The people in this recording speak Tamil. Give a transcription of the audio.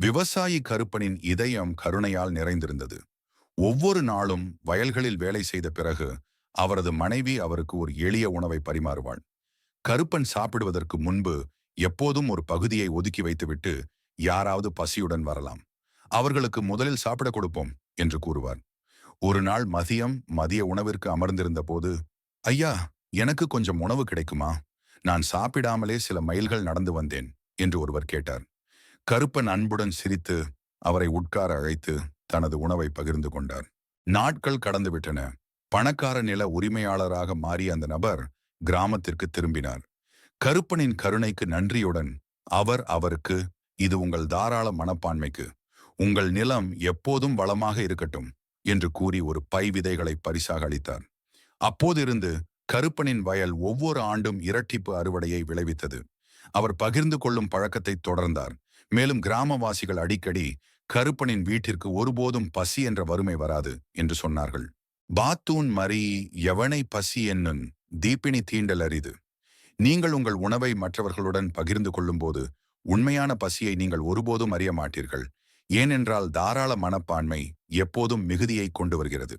விவசாயி கருப்பனின் இதயம் கருணையால் நிறைந்திருந்தது. ஒவ்வொரு நாளும் வயல்களில் வேலை செய்த பிறகு அவரது மனைவி அவருக்கு ஒரு எளிய உணவை பரிமாறுவாள். கருப்பன் சாப்பிடுவதற்கு முன்பு எப்போதும் ஒரு பகுதியை ஒதுக்கி வைத்துவிட்டு யாராவது பசியுடன் வரலாம். அவர்களுக்கு முதலில் சாப்பிட கொடுப்போம் என்று கூறுவார். ஒரு நாள் மதியம் மதிய உணவிற்கு அமர்ந்திருந்த போது ஐயா எனக்கு கொஞ்சம் உணவு கிடைக்குமா? நான் சாப்பிடாமலே சில மைல்கள் நடந்து வந்தேன் என்று ஒருவர் கேட்டார். கருப்பன் அன்புடன் சிரித்து அவரை உட்கார அழைத்து தனது உணவை பகிர்ந்து கொண்டார். நாட்கள் கடந்துவிட்டன பணக்கார நில உரிமையாளராக மாறிய அந்த நபர் கிராமத்திற்கு திரும்பினார். கருப்பனின் கருணைக்கு நன்றியுடன் அவர் அவருக்கு இது உங்கள் தாராள மனப்பான்மைக்கு உங்கள் நிலம் எப்போதும் வளமாக இருக்கட்டும் என்று கூறி ஒரு பை விதைகளை பரிசாக அளித்தார். அப்போதிருந்து கருப்பனின் வயல் ஒவ்வொரு ஆண்டும் இரட்டிப்பு அறுவடையை விளைவித்தது. அவர் பகிர்ந்து கொள்ளும் பழக்கத்தை தொடர்ந்தார். மேலும் கிராமவாசிகள் அடிக்கடி கருப்பனின் வீட்டிற்கு ஒருபோதும் பசி என்ற வறுமை வராது என்று சொன்னார்கள். பாத்தூன் மறி எவனை பசி என்னும் தீப்பினி தீண்டல் அரிது நீங்கள் உங்கள் உணவை மற்றவர்களுடன் பகிர்ந்து கொள்ளும்போது உண்மையான பசியை நீங்கள் ஒருபோதும் அறிய மாட்டீர்கள். ஏனென்றால் தாராள மனப்பான்மை எப்போதும் மிகுதியை கொண்டு வருகிறது.